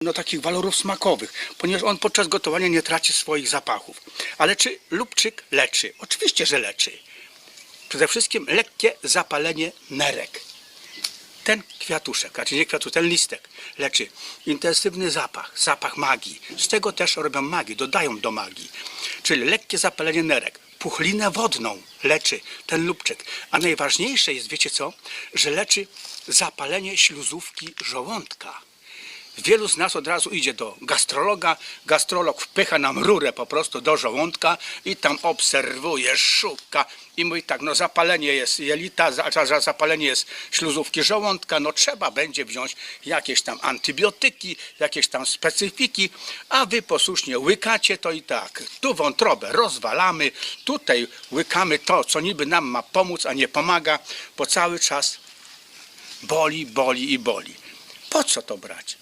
no, takich walorów smakowych, ponieważ on podczas gotowania nie traci swoich zapachów. Ale czy lubczyk leczy? Oczywiście, że leczy. Przede wszystkim lekkie zapalenie nerek. Ten kwiatuszek, raczej nie kwiatuszek, ten listek leczy intensywny zapach, zapach magii. Z tego też robią magię, dodają do magii. Czyli lekkie zapalenie nerek. Puchlinę wodną leczy ten lubczyk. A najważniejsze jest, wiecie co? Że leczy zapalenie śluzówki żołądka. Wielu z nas od razu idzie do gastrologa. Gastrolog wpycha nam rurę po prostu do żołądka i tam obserwuje, szuka i mówi tak, no zapalenie jest jelita, za- za- za- zapalenie jest śluzówki żołądka, no trzeba będzie wziąć jakieś tam antybiotyki, jakieś tam specyfiki, a wy posłusznie łykacie to i tak. Tu wątrobę rozwalamy, tutaj łykamy to, co niby nam ma pomóc, a nie pomaga, bo cały czas boli, boli i boli. Po co to brać?